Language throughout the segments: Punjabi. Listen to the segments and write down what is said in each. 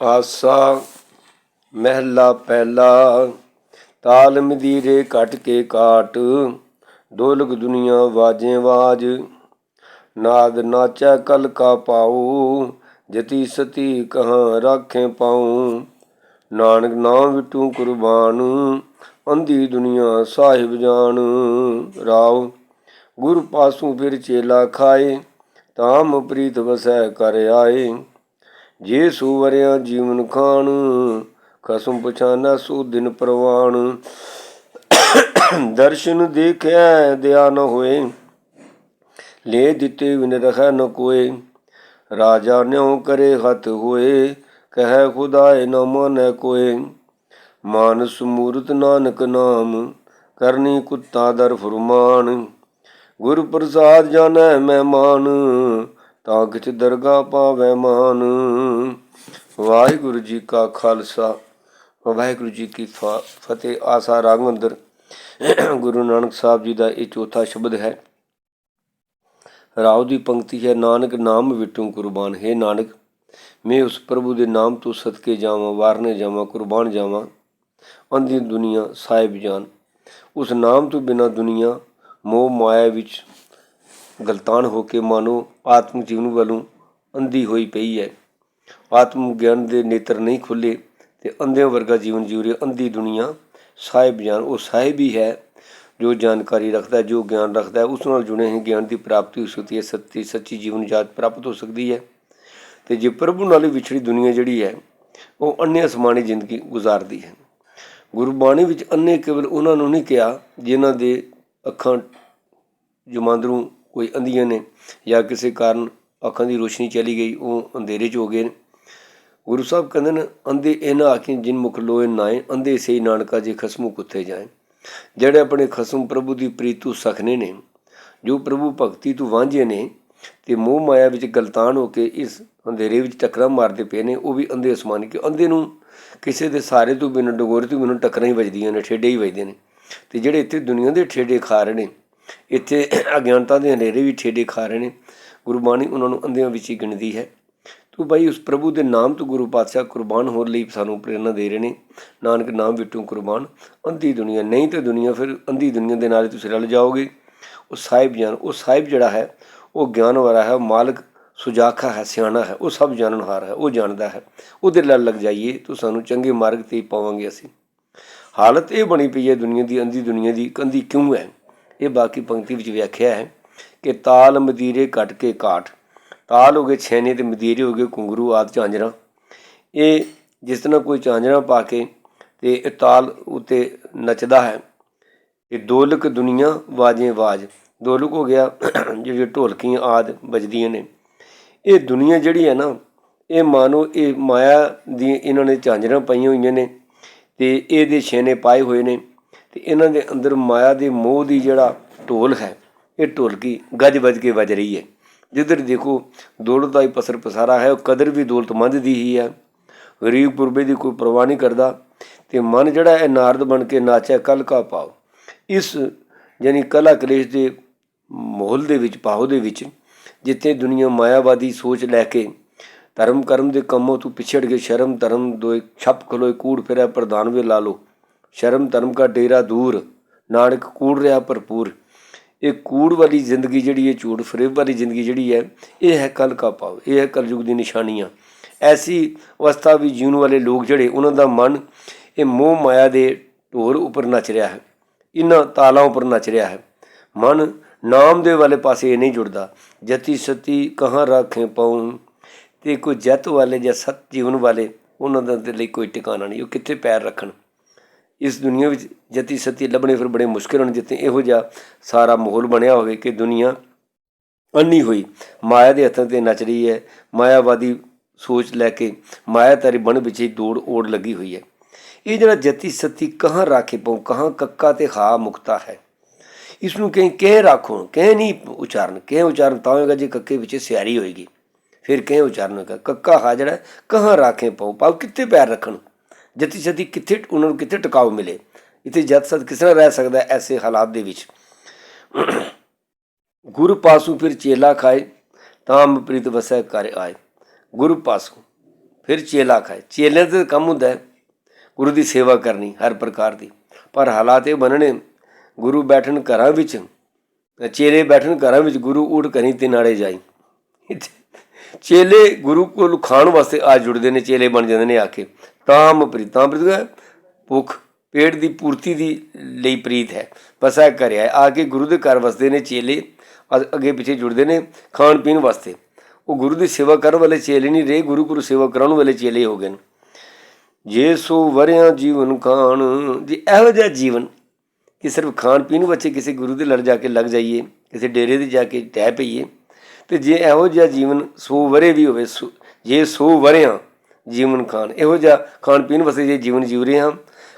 ਆਸਾ ਮਹਿਲਾ ਪਹਿਲਾ ਤਾਲ ਮਦੀਰੇ ਕੱਟ ਕੇ ਕਾਟ ਢੋਲਕ ਦੁਨੀਆ ਵਾਜੇ ਵਾਜ, ਨਾਦ ਨਾਚੈ ਕਲ ਕਾ ਪਾਉ, ਜਤੀ ਸਤੀ ਕਹਾਂ ਰਾਖੇ ਪਾਉ। ਨਾਨਕ ਨਾਮ ਵਿਟੂ ਕੁਰਬਾਨ, ਅੰਧੀ ਦੁਨੀਆ ਸਾਹਿਬ ਜਾਣ। ਰਾਵ ਗੁਰ ਪਾਸੂ ਫਿਰ ਚੇਲਾ ਖਾਏ ਤਾਮ ਪ੍ਰੀਤ ਵਸੈ ਕਰ ਆਏ। ਜੇ ਸੁਵਰਿਆ ਜੀਵਨ ਖਾਣ, ਖਸਮ ਪਛਾਨਾ ਸੋ ਦਿਨ ਪ੍ਰਵਾਨ ਦਰਸ਼ਨ ਦੇਖਿਆ ਦਿਆ ਨ ਹੋਏ। ਲੈ ਦਿੱਤੇ ਵਿਨ ਰਖੈ ਨ ਕੋਏ। ਰਾਜਾ ਨਿਉ ਕਰੇ ਹੱਥ ਹੋਏ, ਕਹੈ ਖੁਦਾਏ ਨ ਮਨੈ ਕੋਏ। ਮਾਨਸ ਮੂਰਤ ਨਾਨਕ ਨਾਮ, ਕਰਨੀ ਕੁੱਤਾ ਦਰ ਫਰਮਾਨ। ਗੁਰ ਪ੍ਰਸਾਦ ਜਾਣੈ ਮਹਿਮਾਨ ਤਾਂ ਕਿਛ ਦਰਗਾ ਪਾਵੈ ਮਾਨ। ਵਾਹਿਗੁਰੂ ਜੀ ਕਾ ਖਾਲਸਾ, ਵਾਹਿਗੁਰੂ ਜੀ ਕੀ ਫ- ਫਤਿਹ। ਆਸਾ ਰਾਗ ਅੰਦਰ ਗੁਰੂ ਨਾਨਕ ਸਾਹਿਬ ਜੀ ਦਾ ਇਹ ਚੌਥਾ ਸ਼ਬਦ ਹੈ। ਰਾਉ ਦੀ ਪੰਕਤੀ ਹੈ, ਨਾਨਕ ਨਾਮ ਵਿਟੂ ਕੁਰਬਾਨ। ਹੈ ਨਾਨਕ, ਮੈਂ ਉਸ ਪ੍ਰਭੂ ਦੇ ਨਾਮ ਤੋਂ ਸਦਕੇ ਜਾਵਾਂ, ਵਾਰਨੇ ਜਾਵਾਂ, ਕੁਰਬਾਨ ਜਾਵਾਂ। ਅੰਧੀ ਦੁਨੀਆ, ਸਾਹਿਬ ਜਾਨ। ਉਸ ਨਾਮ ਤੋਂ ਬਿਨਾ ਦੁਨੀਆ, ਮੋਹ ਮਾਇਆ ਵਿੱਚ ਗਲਤਾਨ ਹੋ ਕੇ ਮਾਨੋ ਆਤਮ ਜੀਵਨ ਵੱਲੋਂ ਅੰਧੀ ਹੋਈ ਪਈ ਹੈ। ਆਤਮ ਗਿਆਨ ਦੇ ਨੇਤਰ ਨਹੀਂ ਖੁੱਲੇ ਤੇ ਅੰਧਿਆਂ ਵਰਗਾ ਜੀਵਨ ਜੀ ਰਿਹਾ ਅੰਧੀ ਦੁਨੀਆ। ਸਾਹਿਬ ਜਾਨ ਉਹ ਸਾਹਿਬ ਹੀ ਹੈ ਜੋ ਜਾਣਕਾਰੀ ਰੱਖਦਾ ਜੋ ਗਿਆਨ ਰੱਖਦਾ ਉਸ ਨਾਲ ਜੁੜੇ ਹੀ ਗਿਆਨ ਦੀ ਪ੍ਰਾਪਤੀ ਹੋ ਸਕਦੀ ਹੈ, ਸੱਚੀ ਸੱਚੀ ਜੀਵਨ ਜਾਤ ਪ੍ਰਾਪਤ ਹੋ ਸਕਦੀ ਹੈ। ਤੇ ਜੇ ਪ੍ਰਭੂ ਨਾਲ ਵਿਛੜੀ ਦੁਨੀਆ ਜਿਹੜੀ ਹੈ, ਉਹ ਅੰਨ੍ਹੇ ਅਸਮਾਨੀ ਜ਼ਿੰਦਗੀ ਗੁਜ਼ਾਰਦੀ ਹੈ। ਗੁਰਬਾਣੀ ਵਿੱਚ ਅੰਨੇ ਕੇਵਲ ਉਹਨਾਂ ਨੂੰ ਨਹੀਂ ਕਿਹਾ, ਜਿਨ੍ਹਾਂ ਦੇ ਅੱਖਾਂ ਜਮਾਂਦਰੂ ਕੋਈ ਅੰਧੀਆਂ ਨੇ ਜਾਂ ਕਿਸੇ ਕਾਰਨ ਅੱਖਾਂ ਦੀ ਰੋਸ਼ਨੀ ਚਲੀ ਗਈ, ਉਹ ਅੰਧੇਰੇ 'ਚ ਹੋ ਗਏ ਨੇ। ਗੁਰੂ ਸਾਹਿਬ ਕਹਿੰਦੇ ਨੇ, ਅੰਧੇ ਇਹਨਾਂ ਆਖੀ ਜਿਨ ਮੁਖ ਲੋਏ ਨਾਏ ਅੰਧੇ ਸੇ ਨਾਨਕਾ ਜੇ ਖਸਮੂ ਕੁੱਥੇ ਜਾਏ ਜਿਹੜੇ ਆਪਣੇ ਖਸਮ ਪ੍ਰਭੂ ਦੀ ਪ੍ਰੀਤੂ ਸਖਨੇ ਨੇ, ਜੋ ਪ੍ਰਭੂ ਭਗਤੀ ਤੋਂ ਵਾਂਝੇ ਨੇ, ਤੇ ਮੋਹ ਮਾਇਆ ਵਿੱਚ ਗਲਤਾਨ ਹੋ ਕੇ ਇਸ ਅੰਧੇਰੇ ਵਿੱਚ ਟੱਕਰਾਂ ਮਾਰਦੇ ਪਏ ਨੇ, ਉਹ ਵੀ ਅੰਧੇ ਅਸਮਾਨ ਕਿ ਅੰਧੇ ਨੂੰ ਕਿਸੇ ਦੇ ਸਾਰੇ ਤੋਂ ਬਿਨਾਂ ਡਗੋਰੇ ਤੋਂ ਬਿਨਾਂ ਟੱਕਰਾਂ ਹੀ ਵੱਜਦੀਆਂ ਨੇ, ਠੇਡੇ ਹੀ ਵੱਜਦੇ ਨੇ। ਤੇ ਜਿਹੜੇ ਇੱਥੇ ਦੁਨੀਆ ਦੇ ਠੇਡੇ ਖਾ ਰਹੇ ਨੇ ਇੱਥੇ ਅਗਿਆਨਤਾ ਦੇ ਹਨੇਰੇ ਵੀ ਠੇਡੇ ਖਾ ਰਹੇ ਨੇ। ਗੁਰਬਾਣੀ ਉਹਨਾਂ ਨੂੰ ਅੰਧਿਆਂ ਵਿੱਚ ਹੀ ਗਿਣਦੀ ਹੈ। ਤੂੰ ਬਾਈ ਉਸ ਪ੍ਰਭੂ ਦੇ ਨਾਮ ਤੋਂ ਗੁਰੂ ਪਾਤਸ਼ਾਹ ਕੁਰਬਾਨ ਹੋਣ ਲਈ ਸਾਨੂੰ ਪ੍ਰੇਰਣਾ ਦੇ ਰਹੇ ਨੇ। ਨਾਨਕ ਨਾਮ ਵਿਟੂ ਕੁਰਬਾਨ। ਅੰਧੀ ਦੁਨੀਆ ਨਹੀਂ ਤੇ ਦੁਨੀਆ ਫਿਰ ਅੰਧੀ ਦੁਨੀਆ ਦੇ ਨਾਲ ਹੀ ਤੁਸੀਂ ਰਲ ਜਾਓਗੇ। ਉਹ ਸਾਹਿਬ ਜਾਨ ਉਹ ਸਾਹਿਬ ਜਿਹੜਾ ਹੈ, ਉਹ ਗਿਆਨ ਵਾਲਾ ਹੈ ਮਾਲਕ ਸੁਜਾਖਾ ਹੈ, ਸਿਆਣਾ ਹੈ, ਉਹ ਸਭ ਜਾਣਨਹਾਰ ਹੈ, ਉਹ ਜਾਣਦਾ ਹੈ। ਉਹਦੇ ਨਾਲ ਲੱਗ ਜਾਈਏ ਤਾਂ ਸਾਨੂੰ ਚੰਗੇ ਮਾਰਗ ਤੇ ਪਾਵਾਂਗੇ ਅਸੀਂ। ਹਾਲਤ ਇਹ ਬਣੀ ਪਈ ਹੈ ਦੁਨੀਆ ਦੀ, ਅੰਧੀ ਦੁਨੀਆ ਦੀ ਕੰਦੀ ਕਿਉਂ ਹੈ? ਇਹ ਬਾਕੀ ਪੰਕਤੀ ਵਿੱਚ ਵਿਆਖਿਆ ਹੈ ਕਿ ਤਾਲ ਮਦੀਰੇ ਕੱਟ ਕੇ ਕਾਠ। ਤਾਲ ਹੋ ਗਏ ਛੇਨੇ ਤੇ ਮਦੀਰੇ ਹੋ ਗਏ ਕੁੰਗਰੂ ਆਦ ਝਾਂਜਰਾਂ। ਇਹ ਜਿਸ ਤਰ੍ਹਾਂ ਕੋਈ ਝਾਂਜਰਾਂ ਪਾ ਕੇ ਤੇ ਇਹ ਤਾਲ ਉਤੇ ਨੱਚਦਾ ਹੈ, ਇਹ ਦੋਲਕ ਦੁਨੀਆ ਵਾਜੇ ਵਾਜ। ਦੋਲਕ ਹੋ ਗਿਆ ਜਿਹੜੀ ਢੋਲਕੀਆਂ ਆਦ ਵੱਜਦੀਆਂ ਨੇ। ਇਹ ਦੁਨੀਆ ਜਿਹੜੀ ਹੈ ਨਾ, ਇਹ ਮਾਨੋ ਇਹ ਮਾਇਆ ਦੀ ਇਹਨਾਂ ਨੇ ਝਾਂਜਰਾਂ ਪਾਈਆਂ ਹੋਈਆਂ ਨੇ ਤੇ ਇਹਦੇ ਛੇਨੇ ਪਾਏ ਹੋਏ ਨੇ। ਤੇ ਇਹਨਾਂ ਦੇ ਅੰਦਰ ਮਾਇਆ ਦੇ ਮੋਹ ਦੀ ਜਿਹੜਾ ਢੋਲ ਹੈ, ਇਹ ਢੋਲਕੀ ਗੱਜ ਵੱਜ ਕੇ ਵੱਜ ਰਹੀ ਹੈ। ਜਿੱਧਰ ਦੇਖੋ ਦੌਲਤ ਦਾ ਹੀ ਪਸਰ ਪਸਾਰਾ ਹੈ, ਉਹ ਕਦਰ ਵੀ ਦੌਲਤਮੰਦ ਦੀ ਹੀ ਹੈ। ਗਰੀਬ ਪੁਰਬੇ ਦੀ ਕੋਈ ਪਰਵਾਹ ਨਹੀਂ ਕਰਦਾ ਤੇ ਮਨ ਜਿਹੜਾ ਹੈ ਨਾਰਦ ਬਣ ਕੇ ਨਾਚੈ ਕਲ ਕਾ ਪਾਓ। ਇਸ ਯਾਨੀ ਕਲਾ ਕਲੇਸ਼ ਦੇ ਮਾਹੌਲ ਦੇ ਵਿੱਚ ਪਾਹੋ ਦੇ ਵਿੱਚ, ਜਿੱਥੇ ਦੁਨੀਆ ਮਾਇਆਵਾਦੀ ਸੋਚ ਲੈ ਕੇ ਧਰਮ ਕਰਮ ਦੇ ਕੰਮੋਂ ਤੋਂ ਪਿਛੜ ਕੇ ਸ਼ਰਮ ਧਰਮ ਦੋਏ ਛੱਪ ਖਲੋਏ, ਕੂੜ ਫਿਰਿਆ, ਪ੍ਰਧਾਨ ਵੇ ਲਾ ਲੋ ਸ਼ਰਮ ਧਰਮ ਕਾ ਡੇਰਾ ਦੂਰ, ਨਾਨਕ ਕੂੜ ਰਿਹਾ ਭਰਪੂਰ। ਇਹ ਕੂੜ ਵਾਲੀ ਜ਼ਿੰਦਗੀ ਜਿਹੜੀ ਹੈ ਝੂਠ ਫਰੇਬ ਵਾਲੀ ਜ਼ਿੰਦਗੀ ਜਿਹੜੀ ਹੈ, ਇਹ ਹੈ ਕਲ ਕਾ ਪਾਓ ਇਹ ਹੈ ਕਲਯੁਗ ਦੀ ਨਿਸ਼ਾਨੀਆਂ। ਐਸੀ ਅਵਸਥਾ ਵੀ ਜੀਉਣ ਵਾਲੇ ਲੋਕ ਜਿਹੜੇ, ਉਹਨਾਂ ਦਾ ਮਨ ਇਹ ਮੋਹ ਮਾਇਆ ਦੇ ਢੋਰ ਉੱਪਰ ਨੱਚ ਰਿਹਾ ਹੈ, ਇਹਨਾਂ ਤਾਲਾਂ ਉੱਪਰ ਨੱਚ ਰਿਹਾ ਹੈ। ਮਨ ਨਾਮ ਦੇ ਵਾਲੇ ਪਾਸੇ ਇਹ ਨਹੀਂ ਜੁੜਦਾ, ਜਤੀ ਸਤੀ ਕਹਾਂ ਰਾਖੇ ਪਾਉਂ। ਤੇ ਕੋਈ ਜਤ ਵਾਲੇ ਜਾਂ ਸਤ ਜੀਵਨ ਵਾਲੇ, ਉਹਨਾਂ ਦਾ ਦੇ ਲਈ ਕੋਈ ਟਿਕਾਣਾ ਨਹੀਂ, ਉਹ ਕਿੱਥੇ ਪੈਰ ਰੱਖਣ? ਇਸ ਦੁਨੀਆ ਵਿੱਚ ਜਤੀ ਸਤੀ ਲੱਭਣੇ ਫਿਰ ਬੜੇ ਮੁਸ਼ਕਿਲ ਹੋਣ, ਜਿੱਥੇ ਇਹੋ ਜਿਹਾ ਸਾਰਾ ਮਾਹੌਲ ਬਣਿਆ ਹੋਵੇ ਕਿ ਦੁਨੀਆ ਅੰਨੀ ਹੋਈ। ਮਾਇਆ ਦੇ ਹੱਥਾਂ ਤੇ ਨੱਚ ਰਹੀ ਹੈ, ਮਾਇਆਵਾਦੀ ਸੋਚ ਲੈ ਕੇ ਮਾਇਆ ਤਾਰੀ ਬਣ ਵਿੱਚ ਹੀ ਦੌੜ ਓੜ ਲੱਗੀ ਹੋਈ ਹੈ। ਇਹ ਜਿਹੜਾ ਜਤੀ ਸਤੀ ਕਹਾਂ ਰਾਖੇ ਪਾਉ, ਕਹਾਂ ਕੱਕਾ ਤੇ ਖਾ ਮੁਕਤਾ ਹੈ। ਇਸ ਨੂੰ ਕਹੀਂ ਕਹਿ ਰੱਖੋ, ਕਹਿ ਨਹੀਂ ਉਚਾਰਨ, ਕਹਿ ਉਚਾਰਨ ਤਾਂ ਹੋਏਗਾ ਜੇ ਕੱਕੇ ਵਿੱਚ ਸਿਆਰੀ ਹੋਏਗੀ। ਫਿਰ ਕਹਿ ਉਚਾਰਨ ਹੋਏਗਾ, ਕੱਕਾ ਹਾ ਜਿਹੜਾ, ਕਹਾਂ ਰਾਖੇ ਪਾਉ ਪਾਉ ਕਿੱਥੇ ਪੈਰ ਰੱਖਣ ਜਤੀ ਸਤੀ ਕਿੱਥੇ ਉਹਨਾਂ ਨੂੰ ਕਿੱਥੇ ਟਿਕਾਉ ਮਿਲੇ, ਇੱਥੇ ਜਤ ਸਤ ਕਿਸ ਤਰ੍ਹਾਂ ਰਹਿ ਸਕਦਾ ਹੈ ਐਸੇ ਹਾਲਾਤ ਦੇ ਵਿੱਚ। ਗੁਰੂ ਪਾਸੋਂ ਫਿਰ ਚੇਲਾ ਖਾਏ, ਤਾਂ ਪ੍ਰੀਤ ਵਸੈ ਕਰ ਆਏ। ਗੁਰੂ ਪਾਸੋਂ ਫਿਰ ਚੇਲਾ ਖਾਏ। ਚੇਲੇ ਦਾ ਕੰਮ ਹੁੰਦਾ ਹੈ, ਗੁਰੂ ਦੀ ਸੇਵਾ ਕਰਨੀ ਹਰ ਪ੍ਰਕਾਰ ਦੀ। ਪਰ ਹਾਲਾਤ ਇਹ ਬਣਨੇ, ਗੁਰੂ ਬੈਠਣ ਘਰਾਂ ਵਿੱਚ, ਚੇਲੇ ਬੈਠਣ ਘਰਾਂ ਵਿੱਚ ਗੁਰੂ ਊੜ ਕਰੀ ਤੇ ਨਾੜੇ ਜਾਈ। ਚੇਲੇ ਗੁਰੂ ਕੋਲ ਖਾਣ ਵਾਸਤੇ ਆ ਜੁੜਦੇ ਨੇ, ਚੇਲੇ ਬਣ ਜਾਂਦੇ ਨੇ ਆ ਕੇ। ਤਾਮ ਪ੍ਰੀਤ ਤਾਮ ਪ੍ਰੀਤ ਭੁੱਖ, ਪੇਟ ਦੀ ਪੂਰਤੀ ਦੀ ਲਈ ਪ੍ਰੀਤ ਹੈ। ਬਸ ਇਹ ਕਰਿਆ ਆ ਕੇ ਗੁਰੂ ਦੇ ਘਰ ਵਸਦੇ ਨੇ ਚੇਲੇ, ਅ- ਅੱਗੇ ਪਿੱਛੇ ਜੁੜਦੇ ਨੇ ਖਾਣ ਪੀਣ ਵਾਸਤੇ। ਉਹ ਗੁਰੂ ਦੀ ਸੇਵਾ ਕਰਨ ਵਾਲੇ ਚੇਲੇ ਨਹੀਂ ਰਹੇ ਗੁਰੂ ਗੁਰੂ ਸੇਵਾ ਕਰਾਉਣ ਵਾਲੇ ਚੇਲੇ ਹੋ ਗਏ ਨੇ। ਜੇ ਸੋ ਵਰਿਆਂ ਜੀਵਨ ਖਾਣ, ਜੀ ਇਹੋ ਜਿਹਾ ਜੀਵਨ ਕਿ ਸਿਰਫ ਖਾਣ ਪੀਣ ਬੱਚੇ ਕਿਸੇ ਗੁਰੂ ਦੇ ਲੜ ਜਾ ਕੇ ਲੱਗ ਜਾਈਏ, ਕਿਸੇ ਡੇਰੇ 'ਤੇ ਜਾ ਕੇ ਟਹਿ ਪਈਏ, ਤੇ ਜੇ ਇਹੋ ਜਿਹਾ ਜੀਵਨ ਸੋ ਵਰੇ ਵੀ ਹੋਵੇ, ਸੋ- ਜੇ ਸੋ ਵਰਿਆਂ ਜੀਵਨ ਖਾਣ ਇਹੋ ਜਿਹਾ ਖਾਣ ਪੀਣ ਵਾਸਤੇ ਜੇ ਜੀਵਨ ਜੀਵ ਰਹੇ ਹਾਂ,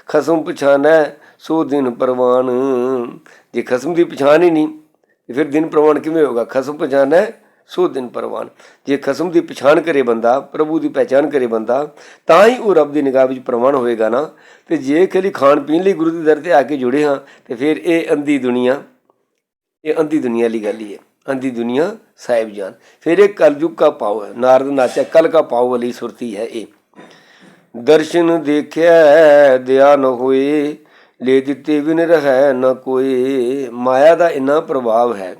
ਖਸਮ ਪਛਾਨੈ ਸੋ ਦਿਨ ਪ੍ਰਵਾਨ। ਜੇ ਖਸਮ ਦੀ ਪਛਾਣ ਹੀ ਨਹੀਂ, ਤੇ ਫਿਰ ਦਿਨ ਪ੍ਰਵਾਨ ਕਿਵੇਂ ਹੋਗਾ ਖਸਮ ਪਛਾਨੈ ਸੋ ਦਿਨ ਪ੍ਰਵਾਨ। ਜੇ ਖਸਮ ਦੀ ਪਛਾਣ ਕਰੇ ਬੰਦਾ, ਪ੍ਰਭੂ ਦੀ ਪਹਿਚਾਨ ਕਰੇ ਬੰਦਾ, ਤਾਂ ਹੀ ਉਹ ਰੱਬ ਦੀ ਨਿਗਾਹ ਵਿੱਚ ਪ੍ਰਵਾਨ ਹੋਏਗਾ ਨਾ। ਤੇ ਜੇ ਖਾਲੀ ਖਾਣ ਪੀਣ ਲਈ ਗੁਰੂ ਦੇ ਦਰ ਤੇ ਆ ਕੇ ਜੁੜੇ ਹਾਂ, ਤੇ ਫਿਰ ਇਹ ਅੰਧੀ ਦੁਨੀਆ, ਇਹ ਅੰਧੀ ਦੁਨੀਆ ਲਈ ਗੱਲ ਹੀ ਹੈ। ਅੰਧੀ ਦੁਨੀਆ ਸਾਹਿਬ ਜਾਨ। ਫਿਰ ਇਹ ਕਲਯੁਗ का ਪਾਉ ਹੈ ਨਾਰਦ ਨਾਚਾ ਕਲ का ਪਾਉ ਵਾਲੀ ਸੁਰਤੀ ਹੈ ਇਹ। ਦਰਸ਼ਨ ਦੇਖਿਆ ਦਿਆ ਨ ਹੋਏ ਲੈ ਦਿੱਤੇ ਬਿਨ ਰਹਿ ਨ ਕੋਈ ਮਾਇਆ ਦਾ ਇੰਨਾ ਪ੍ਰਭਾਵ ਹੈ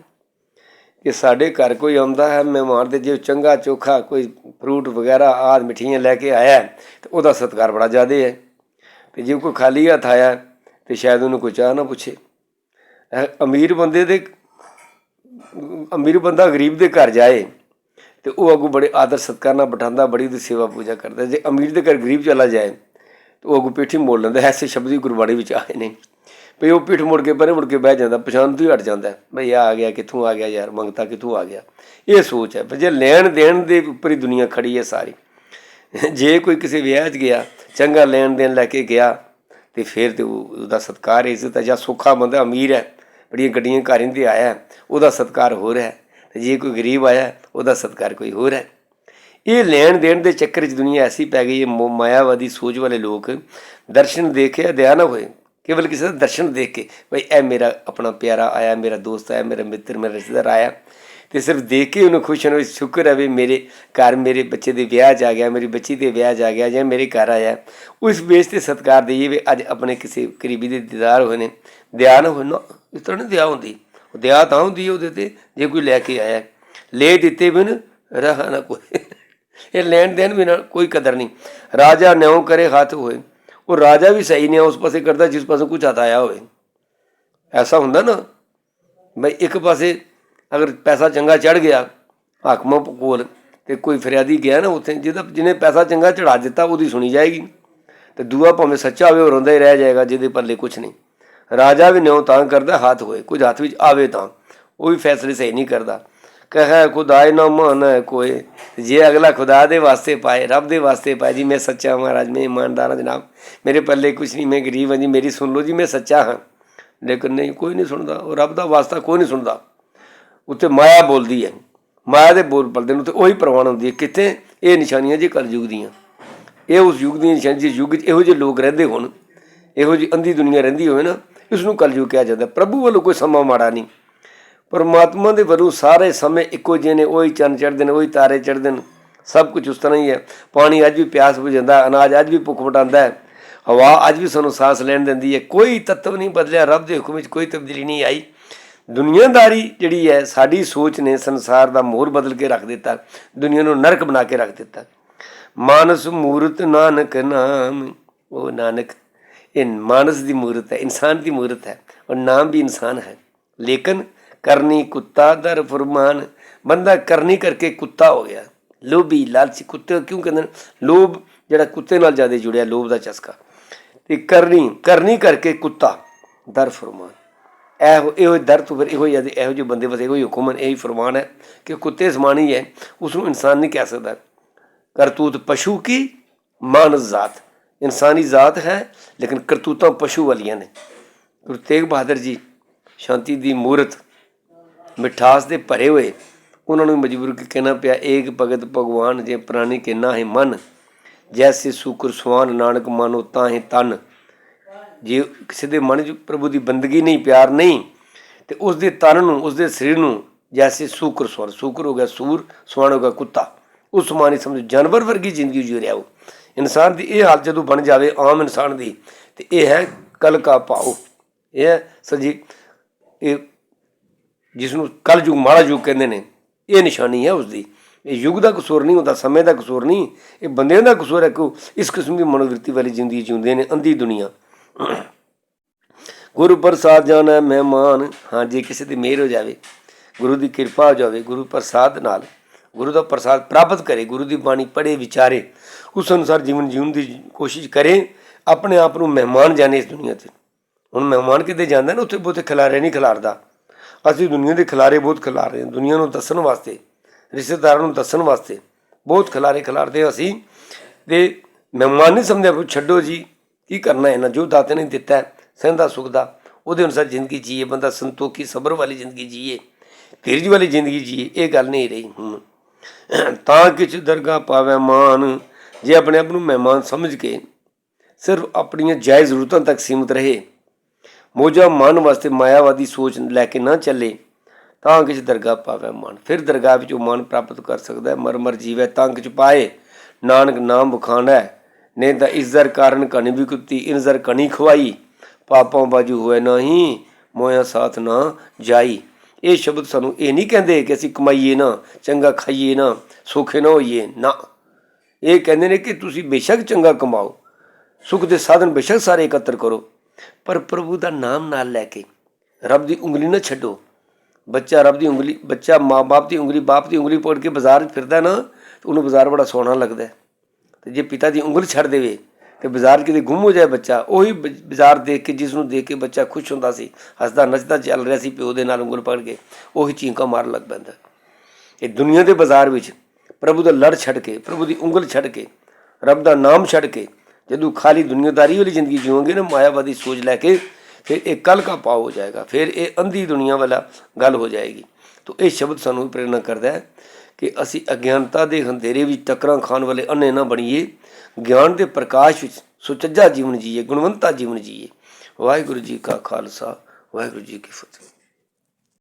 ਕਿ ਸਾਡੇ ਘਰ ਕੋਈ ਆਉਂਦਾ ਹੈ ਮਹਿਮਾਨ ਦੇ ਜੇ ਚੰਗਾ ਚੋਖਾ ਕੋਈ ਫਰੂਟ ਵਗੈਰਾ ਆਦ ਮਿਠੀਆਂ ਲੈ ਕੇ ਆਇਆ ਹੈ, ਤੇ ਉਹਦਾ ਸਤਿਕਾਰ ਬੜਾ ਜ਼ਿਆਦਾ ਹੈ। ਤੇ ਜੇ ਕੋਈ ਖਾਲੀ ਹੱਥ ਆਇਆ ਤੇ ਸ਼ਾਇਦ ਉਹਨੂੰ ਕੋਈ ਚਾਹ ਨਾ ਪੁੱਛੇ। ਅਮੀਰ ਬੰਦੇ ਦੇ ਅਮੀਰ ਬੰਦਾ ਗਰੀਬ ਦੇ ਘਰ ਜਾਏ ਤੇ ਉਹ ਅੱਗੋਂ ਬੜੇ ਆਦਰ ਸਤਿਕਾਰ ਨਾਲ ਬਿਠਾਉਂਦਾ, ਬੜੀ ਉਹਦੀ ਸੇਵਾ ਪੂਜਾ ਕਰਦਾ। ਜੇ ਅਮੀਰ ਦੇ ਘਰ ਗਰੀਬ ਚਲਾ ਜਾਏ, ਤੇ ਉਹ ਅੱਗੋਂ ਪਿੱਠੀ ਮੋੜ ਲੈਂਦਾ। ਐਸੇ ਸ਼ਬਦ ਹੀ ਗੁਰਬਾਣੀ ਵਿੱਚ ਆਏ ਨੇ। ਵੀ ਉਹ ਪਿੱਠ ਮੁੜ ਕੇ ਪਰੇ ਮੁੜ ਕੇ ਬਹਿ ਜਾਂਦਾ, ਪਛਾਣ ਤੋਂ ਹੀ ਹਟ ਜਾਂਦਾ। ਹੈ। ਭਈ ਆ ਗਿਆ, ਕਿੱਥੋਂ ਆ ਗਿਆ ਯਾਰ, ਮੰਗਤਾ ਕਿੱਥੋਂ ਆ ਗਿਆ? ਇਹ ਸੋਚ ਹੈ। ਪਰ ਜੇ ਲੈਣ ਦੇਣ ਦੇ ਉੱਪਰ ਹੀ ਦੁਨੀਆ ਖੜੀ ਹੈ ਸਾਰੀ, ਜੇ ਕੋਈ ਕਿਸੇ ਵਿਆਹ 'ਚ ਗਿਆ, ਚੰਗਾ ਲੈਣ ਦੇਣ ਲੈ ਕੇ ਗਿਆ, ਤੇ ਫਿਰ ਤੇ ਉਹਦਾ ਸਤਕਾਰ ਇੱਜ਼ਤ ਹੈ ਜਾਂ ਸੁੱਖਾ ਬੰਦਾ ਅਮੀਰ ਹੈ। ਬੜੀਆਂ ਗੱਡੀਆਂ ਘਰਾਂ ਤੇ ਆਇਆ, ਉਹਦਾ ਸਤਕਾਰ ਹੋ ਰਿਹਾ। ਹੈ ਤੇ ਜੇ ਕੋਈ ਗਰੀਬ ਆਇਆ, ਉਹਦਾ ਸਤਕਾਰ ਕੋਈ ਹੋਰ ਹੈ। ਇਹ ਲੈਣ ਦੇਣ ਦੇ ਚੱਕਰ 'ਚ ਦੁਨੀਆ ਐਸੀ ਪੈ ਗਈ ਹੈ, ਮੋ- ਮਾਇਆਵਾਦੀ ਸੋਚ ਵਾਲੇ ਲੋਕ ਦਰਸ਼ਨ ਦੇਖੇ ਦਇਆ ਨਾ ਹੋਏ। ਕੇਵਲ ਕਿਸੇ ਦਾ ਦਰਸ਼ਨ ਦੇਖ ਕੇ ਭਈ ਇਹ ਮੇਰਾ ਆਪਣਾ ਪਿਆਰਾ ਆਇਆ, ਮੇਰਾ ਦੋਸਤ ਆਇਆ, ਮੇਰਾ ਮਿੱਤਰ, ਮੇਰਾ ਰਿਸ਼ਤੇਦਾਰ ਆਇਆ। ਤੇ ਸਿਰਫ ਦੇਖ ਕੇ ਉਹਨੂੰ ਖੁਸ਼ ਹੋਣਾ ਸ਼ੁਕਰ ਹੈ ਵੀ ਮੇਰੇ ਘਰ ਮੇਰੇ ਬੱਚੇ ਦੇ ਵਿਆਹ 'ਚ ਆ ਗਿਆ, ਮੇਰੀ ਬੱਚੀ ਦੇ ਵਿਆਹ 'ਚ ਆ ਗਿਆ ਜਾਂ ਮੇਰੇ ਘਰ ਆਇਆ। ਉਸ ਬੇਸ ਤੇ ਸਤਿਕਾਰ ਦੇਈਏ ਵੀ ਅੱਜ ਆਪਣੇ ਕਿਸੇ ਕਰੀਬੀ ਦੇ ਦੀਦਾਰ ਹੋਏ ਨੇ ਦਿਆ ਨਾ ਹੋਏ ਨਾ ਇਸ ਤਰ੍ਹਾਂ ਨਹੀਂ ਦਿਆ ਹੁੰਦੀ। ਉਹ ਦਿਆ ਤਾਂ ਹੁੰਦੀ ਉਹਦੇ ਤੇ, ਜੇ ਕੋਈ ਲੈ ਕੇ ਆਇਆ। ਲੈ ਦਿੱਤੇ ਬਿਨ ਰਹਾ ਨਾ ਕੋਈ। ਇਹ ਲੈਣ ਦੇਣ ਵੀ ਨਾਲ ਕੋਈ ਕਦਰ ਨਹੀਂ। ਰਾਜਾ ਨਿਉ ਕਰੇ ਹੱਥ ਹੋਏ। ਉਹ ਰਾਜਾ ਵੀ ਸਹੀ ਨਹੀਂ ਉਸ ਪਾਸੇ ਕਰਦਾ, ਜਿਸ ਪਾਸੇ ਕੁਝ ਹੱਥ ਆਇਆ ਹੋਵੇ। ਐਸਾ ਹੁੰਦਾ ਨਾ, ਬਈ ਇੱਕ ਪਾਸੇ ਅਗਰ ਪੈਸਾ ਚੰਗਾ ਚੜ ਗਿਆ, ਹਾਕਮਾਂ ਕੋਲ, ਤੇ ਕੋਈ ਫਰਿਆਦੀ ਗਿਆ ਨਾ ਉੱਥੇ, ਜਿਹਦਾ ਜਿਹਨੇ ਪੈਸਾ ਚੰਗਾ ਚੜਾ ਦਿੱਤਾ, ਉਹਦੀ ਸੁਣੀ ਜਾਏਗੀ। ਤੇ ਦੂਆ ਭਾਵੇਂ ਸੱਚਾ ਹੋਵੇ, ਉਹ ਰੋਂਦਾ ਹੀ ਰਹਿ ਜਾਏਗਾ, ਜਿਹਦੇ ਪੱਲੇ ਕੁਝ ਨਹੀਂ। ਰਾਜਾ ਵੀ ਨਿਉ ਤਾਂ ਕਰਦਾ, ਹੱਥ ਹੋਏ, ਕੁਝ ਹੱਥ ਵਿੱਚ ਆਵੇ ਤਾਂ। ਉਹ ਵੀ ਫੈਸਲੇ ਸਹੀ ਨਹੀਂ ਕਰਦਾ। ਕਹੇ ਖੁਦਾਏ ਨਾ ਮਾਨੈ ਕੋਈ ਜੇ ਅਗਲਾ ਖੁਦਾ ਦੇ ਵਾਸਤੇ ਪਾਏ, ਰੱਬ ਦੇ ਵਾਸਤੇ ਪਾਏ, ਜੀ, ਮੈਂ ਸੱਚਾ ਮਹਾਰਾਜ ਮੈਂ ਇਮਾਨਦਾਰ ਹਾਂ ਜਨਾਬ। ਮੇਰੇ ਪੱਲੇ ਕੁਝ ਨਹੀਂ, ਮੈਂ ਗਰੀਬ ਹਾਂ ਜੀ, ਮੇਰੀ ਸੁਣ ਲਓ ਜੀ, ਮੈਂ ਸੱਚਾ ਹਾਂ। ਲੇਕਿਨ ਨਹੀਂ, ਕੋਈ ਨਹੀਂ ਸੁਣਦਾ। ਉਹ ਰੱਬ ਦਾ ਵਾਸਤਾ ਕੋਈ ਨਹੀਂ ਸੁਣਦਾ। ਉੱਤੇ ਮਾਇਆ ਬੋਲਦੀ ਹੈ। ਮਾਇਆ ਦੇ ਬੋਲ ਪਲਦੇ ਨੂੰ ਤੇ ਉਹੀ ਪ੍ਰਵਾਨ ਹੁੰਦੀ ਹੈ। ਕਿਤੇ ਇਹ ਨਿਸ਼ਾਨੀਆਂ ਜੀ ਕਲਯੁਗ ਦੀਆਂ। ਇਹ ਉਸ ਯੁੱਗ ਦੀਆਂ ਨਿਸ਼ਾਨੀਆਂ, ਜਿਸ ਯੁੱਗ 'ਚ ਇਹੋ ਜਿਹੇ ਲੋਕ ਰਹਿੰਦੇ ਹੋਣ, ਇਹੋ ਜਿਹੀ ਅੰਧੀ ਦੁਨੀਆ ਰਹਿੰਦੀ ਹੋਵੇ ਨਾ ਇਸ ਨੂੰ ਕਲਯੁਗ ਕਿਹਾ ਜਾਂਦਾ ਪ੍ਰਭੂ ਵੱਲੋਂ ਕੋਈ ਸਮਾਂ ਮਾੜਾ ਨਹੀਂ। ਪਰਮਾਤਮਾ ਦੇ ਵੱਲੋਂ ਸਾਰੇ ਸਮੇਂ ਇੱਕੋ ਜਿਹੇ ਨੇ, ਉਹੀ ਚੰਨ ਚੜ੍ਹਦੇ ਨੇ, ਉਹੀ ਤਾਰੇ ਚੜ੍ਹਦੇ ਨੇ। ਸਭ ਕੁਝ ਉਸ ਤਰ੍ਹਾਂ ਹੀ ਹੈ। ਪਾਣੀ ਅੱਜ ਵੀ ਪਿਆਸ ਬੁਝਾਉਂਦਾ ਅਨਾਜ ਅੱਜ ਵੀ ਭੁੱਖ ਮਿਟਾਉਂਦਾ ਹੈ। ਹਵਾ ਅੱਜ ਵੀ ਸਾਨੂੰ ਸਾਹ ਲੈਣ ਦਿੰਦੀ ਹੈ। ਕੋਈ ਤੱਤਵ ਨਹੀਂ ਬਦਲਿਆ, ਰੱਬ ਦੇ ਹੁਕਮ ਵਿੱਚ ਕੋਈ ਤਬਦੀਲੀ ਨਹੀਂ ਆਈ। ਦੁਨੀਆਦਾਰੀ ਜਿਹੜੀ ਹੈ, ਸਾਡੀ ਸੋਚ ਨੇ ਸੰਸਾਰ ਦਾ ਮੋਹਰ ਬਦਲ ਕੇ ਰੱਖ ਦਿੱਤਾ। ਦੁਨੀਆ ਨੂੰ ਨਰਕ ਬਣਾ ਕੇ ਰੱਖ ਦਿੱਤਾ। ਮਾਨਸ ਮੂਰਤ ਨਾਨਕ ਨਾਮ, ਉਹ ਨਾਨਕ ਇਹ ਮਾਨਸ ਦੀ ਮੂਰਤ ਹੈ, ਇਨਸਾਨ ਦੀ ਮੂਰਤ ਹੈ ਔਰ ਨਾਮ ਵੀ ਇਨਸਾਨ ਹੈ। ਲੇਕਿਨ ਕਰਨੀ ਕੁੱਤਾ ਦਰ ਫਰਮਾਨ, ਬੰਦਾ ਕਰਨੀ ਕਰਕੇ ਕੁੱਤਾ ਹੋ ਗਿਆ। ਲੋਭੀ, ਲਾਲਚੀ ਕੁੱਤੇ ਕਿਉਂ ਕਹਿੰਦੇ ਨੇ? ਲੋਭ ਜਿਹੜਾ ਕੁੱਤੇ ਨਾਲ ਜ਼ਿਆਦਾ ਜੁੜਿਆ, ਲੋਭ ਦਾ ਚਸਕਾ। ਤੇ ਕਰਨੀ ਕਰਨੀ ਕਰਕੇ ਕੁੱਤਾ ਦਰ ਫਰਮਾਨ। ਇਹੋ ਇਹੋ ਦਰ ਤੋਂ ਫਿਰ ਇਹੋ ਹੀ ਇਹੋ ਜਿਹੇ ਬੰਦੇ ਵਸੇ ਇਹੋ ਹੀ ਹੁਕਮ ਹੈ ਇਹੀ ਫਰਮਾਨ ਹੈ ਕਿ ਕੁੱਤੇ ਸਮਾਨ ਹੀ ਹੈ ਉਸ ਨੂੰ ਇਨਸਾਨ ਨਹੀਂ ਕਹਿ ਸਕਦਾ। ਕਰਤੂਤ ਪਸ਼ੂ ਕੀ? ਮਾਨਸ ਜ਼ਾਤ। ਇਨਸਾਨੀ ਜ਼ਾਤ ਹੈ, ਲੇਕਿਨ ਕਰਤੂਤਾਂ ਪਸ਼ੂ ਵਾਲੀਆਂ ਨੇ। ਗੁਰੂ ਤੇਗ ਬਹਾਦਰ ਜੀ ਸ਼ਾਂਤੀ ਦੀ ਮੂਰਤ ਮਿਠਾਸ ਦੇ ਭਰੇ ਹੋਏ, ਉਹਨਾਂ ਨੂੰ ਮਜਬੂਰ ਕੇ ਕਹਿਣਾ ਪਿਆ, ਏਕ ਭਗਤ ਭਗਵਾਨ ਜੇ ਪ੍ਰਾਣੀ ਕੇ ਹੈ ਮਨ ਜੈਸੇ ਸੂਕਰ ਸਵਾਨ ਨਾਨਕ ਮਾਨੋ ਹੈ ਤਨ। ਜੇ ਕਿਸੇ ਦੇ ਮਨ 'ਚ ਪ੍ਰਭੂ ਦੀ ਬੰਦਗੀ ਨਹੀਂ, ਪਿਆਰ ਨਹੀਂ, ਤੇ ਉਸ ਦੇ ਤਨ ਨੂੰ, ਉਸ ਦੇ ਸਰੀਰ ਨੂੰ ਜੈਸੇ ਸੂਕਰ ਸਵਰ ਸੂਕਰ ਹੋ ਗਿਆ ਸੂਰ, ਸਵਾਨ ਹੋ ਗਿਆ ਕੁੱਤਾ। ਉਸ ਮਾਨੀ ਸਮਝ, ਜਾਨਵਰ ਵਰਗੀ ਜ਼ਿੰਦਗੀ ਜੀ ਰਿਹਾ ਉਹ। ਇਨਸਾਨ ਦੀ ਇਹ ਹਾਲਤ ਜਦੋਂ ਬਣ ਜਾਵੇ, ਆਮ ਇਨਸਾਨ ਦੀ, ਤੇ ਇਹ ਹੈ ਕਲ ਕਾ ਪਾਓ ਇਹ ਹੈ ਸਜੀ ਇਹ ਜਿਸ ਨੂੰ ਕਲ ਯੁਗ, ਮਾੜਾ ਯੁਗ ਕਹਿੰਦੇ ਨੇ, ਇਹ ਨਿਸ਼ਾਨੀ ਹੈ ਉਸ ਦੀ ਇਹ ਯੁੱਗ ਦਾ ਕਸੂਰ ਨਹੀਂ ਹੁੰਦਾ ਸਮੇਂ ਦਾ ਕਸੂਰ ਨਹੀਂ, ਇਹ ਬੰਦਿਆਂ ਦਾ ਕਸੂਰ ਹੈ ਕਿ ਇਸ ਕਿਸਮ ਦੀ ਮਨੋਵਿਰਤੀ ਵਾਲੀ ਜ਼ਿੰਦਗੀ ਜਿਉਂਦੇ ਨੇ, ਅੰਧੀ ਦੁਨੀਆ। ਗੁਰੂ ਪ੍ਰਸਾਦ ਜਾਣਾ ਮਹਿਮਾਨ, ਹਾਂ, ਜੇ ਕਿਸੇ ਦੀ ਮਿਹਰ ਹੋ ਜਾਵੇ, ਗੁਰੂ ਦੀ ਕਿਰਪਾ ਹੋ ਜਾਵੇ, ਗੁਰੂ ਪ੍ਰਸਾਦ ਨਾਲ ਗੁਰੂ ਦਾ ਪ੍ਰਸਾਦ ਪ੍ਰਾਪਤ ਕਰੇ, ਗੁਰੂ ਦੀ ਬਾਣੀ ਪੜ੍ਹੇ, ਵਿਚਾਰੇ, ਉਸ ਅਨੁਸਾਰ ਜੀਵਨ ਜੀਉਣ ਦੀ ਕੋਸ਼ਿਸ਼ ਕਰੇ, ਆਪਣੇ ਆਪ ਨੂੰ ਮਹਿਮਾਨ ਜਾਣੇ ਇਸ ਦੁਨੀਆ ਤੇ। ਹੁਣ ਮਹਿਮਾਨ ਕਿਤੇ ਜਾਂਦਾ ਨਾ, ਉੱਥੇ ਬਹੁਤੇ ਖਿਲਾਰੇ ਨਹੀਂ ਖਿਲਾਰਦਾ। ਅਸੀਂ ਦੁਨੀਆ ਦੇ ਖਿਲਾਰੇ ਬਹੁਤ ਖਿਲਾਰ ਰਹੇ ਹਾਂ, ਦੁਨੀਆ ਨੂੰ ਦੱਸਣ ਵਾਸਤੇ, ਰਿਸ਼ਤੇਦਾਰਾਂ ਨੂੰ ਦੱਸਣ ਵਾਸਤੇ ਬਹੁਤ ਖਿਲਾਰੇ ਖਿਲਾਰਦੇ ਹਾਂ ਅਸੀਂ। ਤੇ ਮਹਿਮਾਨ ਨਹੀਂ ਸਮਝਿਆ ਵੀ ਛੱਡੋ ਜੀ, ਕੀ ਕਰਨਾ ਹੈ ਨਾ ਜੋ ਦਾਤੇ ਨੇ ਦਿੱਤਾ ਸਹਿੰਦਾ ਸੁਖ ਦਾ, ਉਹਦੇ ਅਨੁਸਾਰ ਜ਼ਿੰਦਗੀ ਜੀਏ, ਬੰਦਾ ਸੰਤੋਖੀ, ਸਬਰ ਵਾਲੀ ਜ਼ਿੰਦਗੀ ਜੀਏ, ਧੀਰਜ ਵਾਲੀ ਜ਼ਿੰਦਗੀ ਜੀਏ, ਇਹ ਗੱਲ ਨਹੀਂ ਰਹੀ ਹੁਣ। ਤਾਂ ਕਿਛ ਦਰਗਾਹ ਪਾਵੇ ਮਾਨ, ਜੇ ਆਪਣੇ ਆਪ ਨੂੰ ਮਹਿਮਾਨ ਸਮਝ ਕੇ, ਸਿਰਫ ਆਪਣੀਆਂ ਜਾਇਜ਼ ਜ਼ਰੂਰਤਾਂ ਤੱਕ ਸੀਮਿਤ ਰਹੇ। ਮੋਜਾ ਮਨ ਵਾਸਤੇ ਮਾਇਆਵਾਦੀ ਸੋਚ ਲੈ ਕੇ ਨਾ ਚੱਲੇ, ਤਾਂ ਕਿਛ ਦਰਗਾਹ ਪਾਵੇ ਮਨ। ਫਿਰ ਦਰਗਾਹ ਵਿੱਚ ਉਹ ਮਨ ਪ੍ਰਾਪਤ ਕਰ ਸਕਦਾ ਹੈ ਮਰ ਮਰ ਜੀਵੇ ਤਾਂ ਕਿਛ ਪਾਏ। ਨਾਨਕ ਨਾਮ ਬਖਾਣਾ ਨੇ ਤਾਂ ਇਸ ਦਰ ਕਾਰਨ ਕਣੀ ਵੀ ਕੁੱਤੀ, ਇਨ ਜ਼ਰ ਕਣੀ ਖਵਾਈ। ਪਾਪਾਂ ਬਾਜੂ ਹੋਏ ਨਹੀਂ, ਮੋਇਆ ਸਾਥ ਨਾ ਜਾਈ। ਇਹ ਸ਼ਬਦ ਸਾਨੂੰ ਇਹ ਨਹੀਂ ਕਹਿੰਦੇ ਕਿ ਅਸੀਂ ਕਮਾਈਏ ਨਾ, ਚੰਗਾ ਖਾਈਏ ਨਾ, ਸੁਖੇ ਨਾ ਹੋਈਏ, ਨਾ ਇਹ ਕਹਿੰਦੇ ਨੇ ਕਿ ਤੁਸੀਂ ਬੇਸ਼ੱਕ ਚੰਗਾ ਕਮਾਓ, ਸੁਖ ਦੇ ਸਾਧਨ ਬੇਸ਼ੱਕ ਸਾਰੇ ਇਕੱਤਰ ਕਰੋ, ਪਰ ਪ੍ਰਭੂ ਦਾ ਨਾਮ ਨਾਲ ਲੈ ਕੇ ਰੱਬ ਦੀ ਉਂਗਲੀ ਨਾ ਛੱਡੋ ਬੱਚਾ ਰੱਬ ਦੀ ਉਂਗਲੀ, ਬੱਚਾ ਮਾਂ-ਬਾਪ ਦੀ ਉਂਗਲੀ, ਬਾਪ ਦੀ ਉਂਗਲੀ ਪਕੜ ਕੇ ਬਾਜ਼ਾਰ 'ਚ ਫਿਰਦਾ ਨਾ, ਤੇ ਉਹਨੂੰ ਬਾਜ਼ਾਰ ਬੜਾ ਸੋਹਣਾ ਲੱਗਦਾ ਹੈ। ਤੇ ਜੇ ਪਿਤਾ ਦੀ ਉਂਗਲ ਛੱਡ ਦੇਵੇ ਤੇ ਬਾਜ਼ਾਰ ਕਿਤੇ ਗੁੰਮ ਹੋ ਜਾਏ ਬੱਚਾ, ਉਹੀ ਬ- ਬਾਜ਼ਾਰ ਦੇਖ ਕੇ ਜਿਸ ਨੂੰ ਦੇਖ ਕੇ ਬੱਚਾ ਖੁਸ਼ ਹੁੰਦਾ ਸੀ, ਹੱਸਦਾ ਨੱਚਦਾ ਚੱਲ ਰਿਹਾ ਸੀ, ਪਿਓ ਦੇ ਨਾਲ ਉਂਗਲ ਪਕੜ ਕੇ, ਉਹੀ ਚੀਂਕਾ ਮਾਰਨ ਲੱਗ ਪੈਂਦਾ। ਇਹ ਦੁਨੀਆ ਦੇ ਬਾਜ਼ਾਰ ਵਿੱਚ ਪ੍ਰਭੂ ਦਾ ਲੜ ਛੱਡ ਕੇ, ਪ੍ਰਭੂ ਦੀ ਉਂਗਲ ਛੱਡ ਕੇ, ਰੱਬ ਦਾ ਨਾਮ ਛੱਡ ਕੇ, ਜਦੋਂ ਖਾਲੀ ਦੁਨੀਆਦਾਰੀ ਵਾਲੀ ਜ਼ਿੰਦਗੀ ਜੀਵੋਗੇ ਨਾ, ਮਾਇਆਵਾਦੀ ਸੋਚ ਲੈ ਕੇ, ਫਿਰ ਇਹ ਕੱਲ ਕਾ ਪਾਉ ਹੋ ਜਾਏਗਾ, ਫਿਰ ਇਹ ਅੰਧੀ ਦੁਨੀਆ ਵਾਲਾ ਗੱਲ ਹੋ ਜਾਏਗੀ। ਤਾਂ ਇਹ ਸ਼ਬਦ ਸਾਨੂੰ ਵੀ ਪ੍ਰੇਰਨਾ ਕਰਦਾ ਹੈ ਕਿ ਅਸੀਂ ਅਗਿਆਨਤਾ ਦੇ ਹੰਧੇਰੇ ਵਿੱਚ ਟੱਕਰਾਂ ਖਾਣ ਵਾਲੇ ਅੰਨੇ ਨਾ ਬਣੀਏ ਗਿਆਨ ਦੇ ਪ੍ਰਕਾਸ਼ ਵਿੱਚ ਸੁਚੱਜਾ ਜੀਵਨ ਜੀਏ, ਗੁਣਵੰਤਾ ਜੀਵਨ ਜੀਏ। ਵਾਹਿਗੁਰੂ ਜੀ ਕਾ ਖਾਲਸਾ, ਵਾਹਿਗੁਰੂ ਜੀ ਕੀ ਫਤਿਹ।